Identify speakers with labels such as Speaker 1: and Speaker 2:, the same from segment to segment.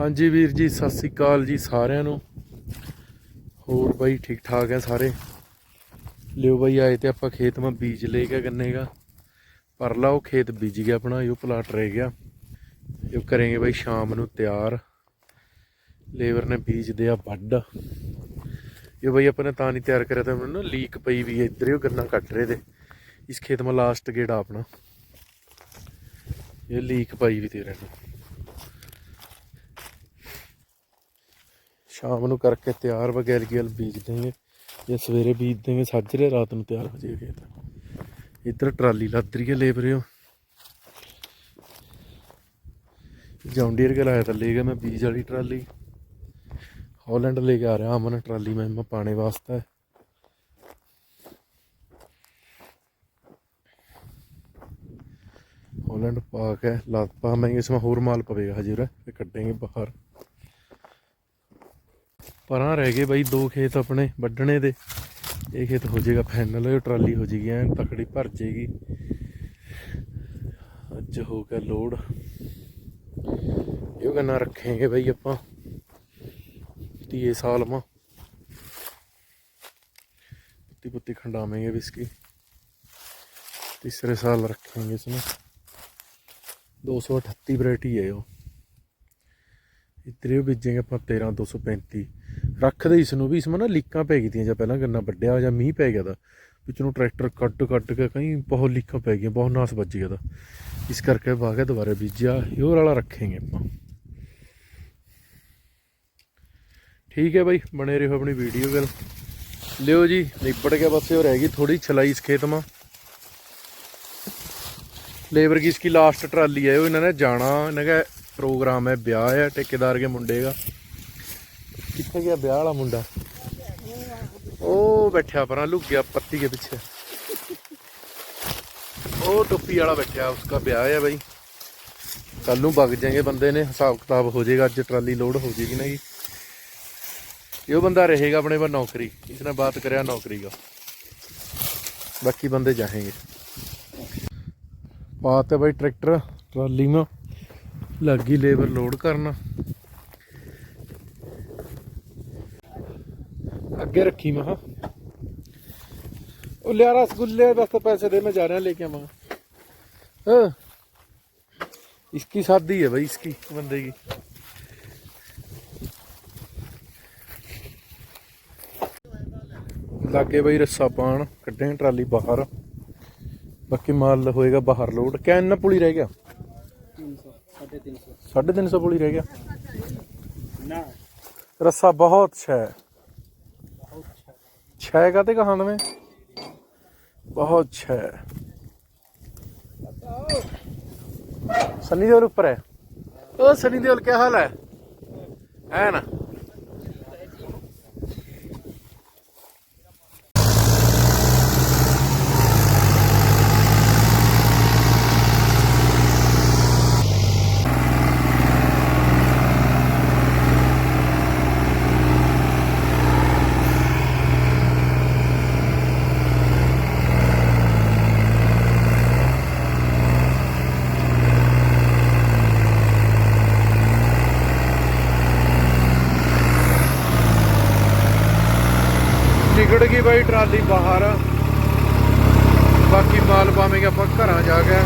Speaker 1: ਹਾਂਜੀ ਵੀਰ ਜੀ, ਸਤਿ ਸ੍ਰੀ ਅਕਾਲ ਜੀ ਸਾਰਿਆਂ ਨੂੰ। ਹੋਰ ਬਾਈ, ਠੀਕ ਠਾਕ ਹੈ ਸਾਰੇ? ਲਿਓ ਬਾਈ, ਆਏ ਤੇ ਆਪਾਂ ਖੇਤ ਮਾ ਬੀਜ ਲੈ ਕੇ ਗੰਨੇ ਦਾ। ਪਰਲਾ ਉਹ ਖੇਤ ਬੀਜ ਗਿਆ ਆਪਣਾ, ਇਹ ਪਲਾਟ ਰਹਿ ਗਿਆ। ਇਹ ਕਰਾਂਗੇ ਬਾਈ ਸ਼ਾਮ ਨੂੰ ਤਿਆਰ। ਲੇਬਰ ਨੇ ਬੀਜ ਦਿਆ ਵੱਢ। ਇਹ ਬਾਈ ਆਪਾਂ ਨੇ ਤਾਂ ਨਹੀਂ ਤਿਆਰ ਕਰਿਆ ਤਾਂ ਮੈਨੂੰ ਨਾ ਲੀਕ ਪਈ ਵੀ ਹੈ ਇੱਧਰ ਹੀ ਉਹ ਗੰਨਾ ਕੱਟ ਰਹੇ ਤੇ। ਇਸ ਖੇਤ ਮਾ ਲਾਸਟ ਗੇੜਾ ਆਪਣਾ। ਇਹ ਲੀਕ ਪਾਈ ਵੀ ਤੇਰੇ ਨੂੰ। ਸ਼ਾਮ ਨੂੰ ਕਰਕੇ ਤਿਆਰ ਵਗੈਰ ਗੇਲ ਬੀਜ ਦੇਂਗੇ ਜੇ ਸਵੇਰੇ ਬੀਜ ਦੇਂਗੇ ਸਾਜਰੇ ਰਾਤ ਨੂੰ ਤਿਆਰ ਹੋ ਜਾਏਗਾ ਖੇਤ। ਇੱਧਰ ਟਰਾਲੀ ਲੱਦ ਰਹੀ ਹੈ ਲੇਬਰਿਓ। ਜੌਂਡੀਅਰ ਕੇ ਲਾਇਆ ਤਾਂ ਲੈ ਗਿਆ ਮੈਂ ਬੀਜ ਵਾਲੀ ਟਰਾਲੀ। ਹਾਲੈਂਡ ਲੈ ਕੇ ਆ ਰਿਹਾ ਅਮਨ ਟਰਾਲੀ ਮੈਂ ਮੈਂ ਪਾਣੇ ਵਾਸਤੇ। ਹਾਲੈਂਡ ਪਾ ਕੇ ਲੱਦ ਪਾਵਾਂਗੇ ਇਸ ਵਿੱਚ ਹੋਰ ਮਾਲ ਪਵੇਗਾ ਹਜੇ ਉਰੇ ਕੱਢਾਂਗੇ ਬਾਹਰ। ਪਰਾਂ ਰਹਿ ਗਏ ਬਾਈ, ਦੋ ਖੇਤ ਆਪਣੇ ਵੱਢਣੇ ਦੇ। ਇਹ ਖੇਤ ਹੋ ਜਾਏਗਾ ਫਾਈਨਲ ਇਹ ਟਰਾਲੀ ਹੋ ਜਾਏਗੀ, ਐਨ ਤਕੜੀ ਭਰ ਜਾਏਗੀ। ਅੱਜ ਹੋ ਗਿਆ ਲੋਡ। ਇਹ ਗੰਨਾ ਰੱਖਾਂਗੇ ਬਾਈ ਆਪਾਂ ਤੀਏ ਸਾਲ ਮਾ। ਪੁੱਤੀ ਪੁੱਤੀ ਖੰਡਾਵਾਂਗੇ ਵਿਸਕੀ। ਤੀਸਰੇ ਸਾਲ ਰੱਖਾਂਗੇ ਇਸ ਨੂੰ। 238 ਵੈਰਾਈਟੀ ਹੈ ਉਹ। ਇਤਰੇ ਉਹ ਬੀਜੇਗੇ ਆਪਾਂ 13 235 ਰੱਖਦੇ ਇਸ ਨੂੰ ਵੀ ਇਸ ਮਾ ਲੀਕਾਂ ਪੈ ਗਈਆਂ ਜਾਂ ਪਹਿਲਾਂ ਗੰਨਾ ਵੱਡਿਆ ਜਾਂ ਮੀਂਹ ਪੈ ਗਿਆ ਦਾ ਵਿੱਚ ਨੂੰ ਟਰੈਕਟਰ ਕੱਟ ਕੱਟ ਕੇ ਕਈ ਬਹੁਤ ਲੀਕਾਂ ਪੈ ਗਈਆਂ, ਬਹੁਤ ਨਾਸ ਵੱਜ ਗਿਆ ਦਾ ਇਸ ਕਰਕੇ ਵਾਗੇ ਦੁਬਾਰਾ ਬੀਜਿਆ ਹੋਰ ਵਾਲਾ ਰੱਖਾਂਗੇ ਆਪਾਂ। ਠੀਕ ਹੈ ਬਾਈ, ਬਣੇ ਰਹੋ ਆਪਣੀ ਵੀਡੀਓ ਗੱਲ ਲਿਓ ਜੀ ਨਿਪੜ ਗਿਆ ਬਸ, ਉਹ ਰਹਿ ਗਈ ਥੋੜੀ ਛਲਾਈ ਇਸ ਖੇਤ ਮਾ। ਲੇਬਰ ਕੀ ਇਸकी ਲਾਸਟ ਟਰਾਲੀ ਹੈ, ਉਹ ਇਹਨਾਂ ਨੇ ਜਾਣਾ, ਇਹਨਾਂ ਦਾ ਪ੍ਰੋਗਰਾਮ ਹੈ, ਵਿਆਹ ਹੈ, ਠੇਕੇਦਾਰ ਕੇ ਮੁੰਡੇ ਦਾ। ਕਿੱਥੇ ਗਿਆ ਵਿਆਹ ਵਾਲਾ ਮੁੰਡਾ? ਉਹ ਬੈਠਿਆ ਪਰਾਂ, ਲੁਕ ਗਿਆ ਪੱਤੀ ਦੇ ਪਿੱਛੇ। ਉਹ ਟੋਪੀ ਵਾਲਾ ਬੈਠਿਆ, ਉਸਕਾ ਵਿਆਹ ਹੈ ਬਾਈ। ਕੱਲ ਨੂੰ ਵਗ ਜਾਗੇ ਬੰਦੇ ਨੇ, ਹਿਸਾਬ ਕਿਤਾਬ ਹੋ ਜਾਏਗਾ, ਅੱਜ ਟਰਾਲੀ ਲੋਡ ਹੋ ਜਾਏਗੀ ਨਾ ਜੀ। ਇਹ ਬੰਦਾ ਰਹੇਗਾ ਆਪਣੇ ਕੋਲ ਨੌਕਰੀ ਇਸਨੇ ਬਾਤ ਕਰਿਆ ਨੌਕਰੀ ਦਾ। ਬਾਕੀ ਬੰਦੇ ਜਾਹੇਗੇ ਬਾਤ ਹੈ ਬਾਈ ਟਰੈਕਟਰ, ਟਰਾਲੀ ਮਾ ਲੱਗੀ ਲੇਬਰ ਲੋਡ ਕਰਨ। ਅੱਗੇ ਰੱਖੀ ਮੈਂ ਉਹ ਲਿਆ ਰਸਗੁੱਲੇ ਬਸ ਪੈਸੇ ਦੇ ਮੈਂ ਜਾ ਰਿਹਾ लेके आवा हाँ इसकी शादी है भाई इसकी बंदे की ਲਾਗੇ ਬਈ ਰੱਸਾ ਪਾਣ ਕੱਢੇ ਟਰਾਲੀ ਬਾਹਰ ਬਾਕੀ ਮਾਲ ਹੋਏਗਾ ਬਾਹਰ ਲੋਡ ਕਿੰਨਾ ਪੁਲੀ ਰਹਿ ਗਿਆ
Speaker 2: 300 350
Speaker 1: 350 ਪੁਲੀ ਰਹਿ ਗਿਆ
Speaker 2: ना
Speaker 1: ਰੱਸਾ ਬਹੁਤ ਛੈ
Speaker 2: बहुत छः
Speaker 1: का तो में बहुत छः सनी देओल ऊपर है ओ सनी देओल क्या हाल है है ना ਨਾ ਬਾਈ ਟਰਾਲੀ ਬਾਹਰ। ਬਾਕੀ ਮਾਲ ਪਾਵੇਂਗੇ ਆਪਾਂ ਘਰਾਂ ਜਾ ਕੇ।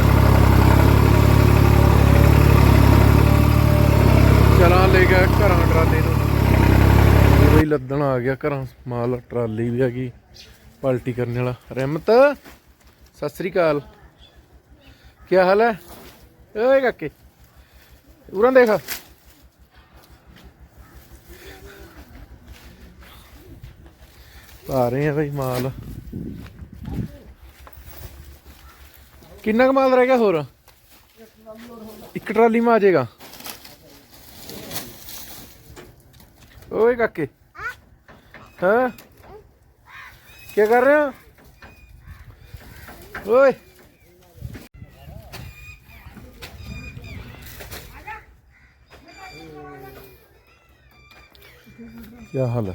Speaker 1: ਚਲਾਂ ਲੈ ਗਿਆ ਘਰਾਂ ਟਰਾਲੀ ਨੂੰ। ਬਈ ਲੱਦਣ ਆ ਗਿਆ ਘਰਾਂ ਮਾਲ, ਟਰਾਲੀ ਵੀ ਆ ਗਈ ਪਲਟੀ ਕਰਨ ਵਾਲਾ। ਰਹਿਮਤ ਸਤਿ ਸ੍ਰੀ ਅਕਾਲ। ਕੀ ਹਾਲ ਹੈ? ਓਏ ਕਾਕੇ। ਉਰਾਂ ਦੇਖ। ਪਾ ਰਹੇ ਆ ਬਈ ਮਾਲ। ਕਿੰਨਾ ਕੁ ਮਾਲ ਰਹਿ ਗਿਆ ਹੋਰ? ਇੱਕ ਟਰਾਲੀ ਮਾ ਆ ਜਾਏਗਾ। ਓਏ ਕਾਕੇ। ਹਾਂ? ਕੀ ਕਰ ਰਹੇ ਹੋ? ਓਏ। ਕੀ ਹਾਲ ਹੈ?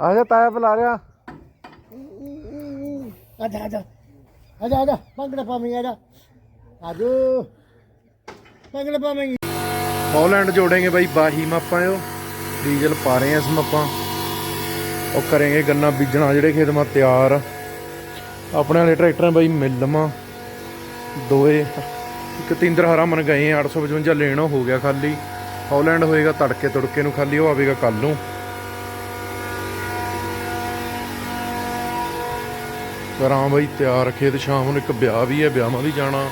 Speaker 1: ਆ ਜਾ ਤਾਇਆ ਬੁਲਾ ਰਿਹਾ
Speaker 2: ਆਜਾ ਆਜਾ ਆਜਾ ਆਜਾ ਪੰਗੜਾ ਪਾਵੇਂ ਆਜਾ ਆਜੋ ਪੰਗੜਾ ਪਾਵੇਂ
Speaker 1: ਹੌਲੈਂਡ ਜੋੜेंगे ਬਾਈ ਬਾਹੀ ਮਾਪਾਂ ਉਹ ਡੀਜ਼ਲ ਪਾ ਰਹੇ ਆ ਇਸ ਮਾਪਾਂ। ਉਹ ਕਰਾਂਗੇ ਗੰਨਾ ਬੀਜਣਾ ਜਿਹੜੇ ਖੇਤ ਮਾ ਤਿਆਰ। ਆਪਣੇ ਵਾਲੇ ਟਰੈਕਟਰਾਂ ਬਾਈ ਮਿਲ ਮਾ। ਦੋਏ। ਇੱਕ ਤਿੰਦਰ ਹਰਾ ਮਨ ਗਏ ਆ 855 ਲੈਣ ਹੋ ਗਿਆ ਖਾਲੀ। ਹੌਲੈਂਡ ਹੋਏਗਾ ਤੜਕੇ ਤੜਕੇ ਨੂੰ ਖਾਲੀ ਉਹ ਆਵੇਗਾ ਕੱਲ ਨੂੰ। ਕਰਾਂ ਬਾਈ, ਤਿਆਰ ਰੱਖੇ ਤੇ ਸ਼ਾਮ ਨੂੰ ਇੱਕ ਵਿਆਹ ਵੀ ਹੈ, ਵਿਆਹਾਂ ਵੀ ਜਾਣਾ।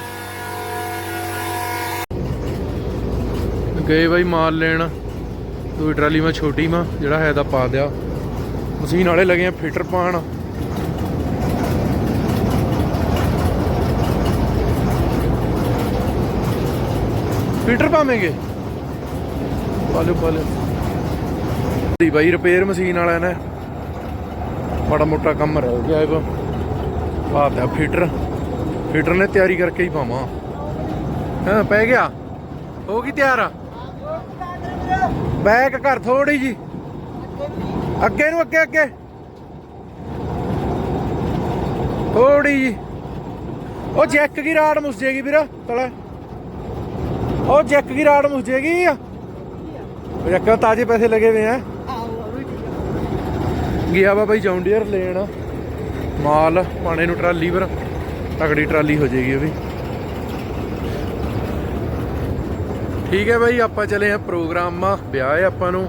Speaker 1: ਗਏ ਬਾਈ ਮਾਲ ਲੈਣ। ਦੂਈ ਟਰਾਲੀ ਮੈਂ ਛੋਟੀ ਮਾਂ ਜਿਹੜਾ ਹੈ ਦਾ ਪਾ ਦਿਆ। ਮਸ਼ੀਨ ਵਾਲੇ ਲੱਗੇ ਆ ਫਿਟਰ ਪਾਣ ਫਿਟਰ ਪਾਵੇਂਗੇ? ਪਾਲੋ ਪਾਲੋ। ਦੀ ਬਾਈ ਰਿਪੇਅਰ ਮਸ਼ੀਨ ਵਾਲਿਆਂ ਨੇ। ਬੜਾ ਮੋਟਾ ਕੰਮ ਰਹਿ ਗਿਆ ਇਹ ਦਿਆ ਫਿਟਰ ਫਿਟਰ ਨੇ ਤਿਆਰੀ ਕਰਕੇ ਹੀ ਪਾਵਾਂ। ਹਾਂ ਪੈ ਗਿਆ। ਹੋ ਗਈ ਤਿਆਰ? ਬੈਕ ਕਰ ਥੋੜੀ ਜੀ ਅੱਗੇ ਨੂੰ ਅੱਗੇ ਅੱਗੇ। ਥੋੜੀ ਜੀ ਉਹ ਜੈਕ ਕੀ ਰਾੜ ਮੁਸ ਜੇਗੀ ਵੀਰ? ਤਲਾ। ਉਹ ਜੈਕ ਕੀ ਰਾੜ ਮੁਸ ਜੇਗੀ? ਜੈਕ ਤਾਜ਼ੇ ਪੈਸੇ ਲਗੇ ਹੋਏ ਆ। ਗਿਆ ਬਾਈ ਜੌਂਡੀਅਰ ਲੈਣ। ਮਾਲ, ਪਾਣੇ ਨੂੰ ਟਰਾਲੀ ਪਰ ਤਕੜੀ ਟਰਾਲੀ ਹੋ ਜੇਗੀ ਉਹ ਵੀ। ਠੀਕ ਹੈ ਬਾਈ, ਆਪਾਂ ਚਲੇ ਆ ਪ੍ਰੋਗਰਾਮ। ਆ ਵਿਆਹ ਹੈ ਆਪਾਂ ਨੂੰ।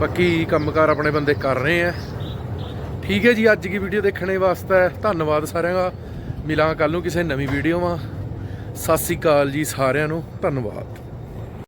Speaker 1: ਬਾਕੀ ਕੰਮਕਾਰ ਆਪਣੇ ਬੰਦੇ ਕਰ ਰਹੇ ਆ ਠੀਕ ਹੈ ਜੀ, ਅੱਜ ਦੀ ਵੀਡੀਓ ਦੇਖਣੇ ਵਾਸਤੇ। ਧੰਨਵਾਦ ਸਾਰਿਆਂ ਦਾ। ਮਿਲਾਂ ਕੱਲ ਨੂੰ ਕਿਸੇ ਨਵੀਂ ਵੀਡੀਓ ਮਾ ਸਤਿ ਸ੍ਰੀ ਅਕਾਲ ਜੀ ਸਾਰਿਆਂ ਨੂੰ। ਧੰਨਵਾਦ।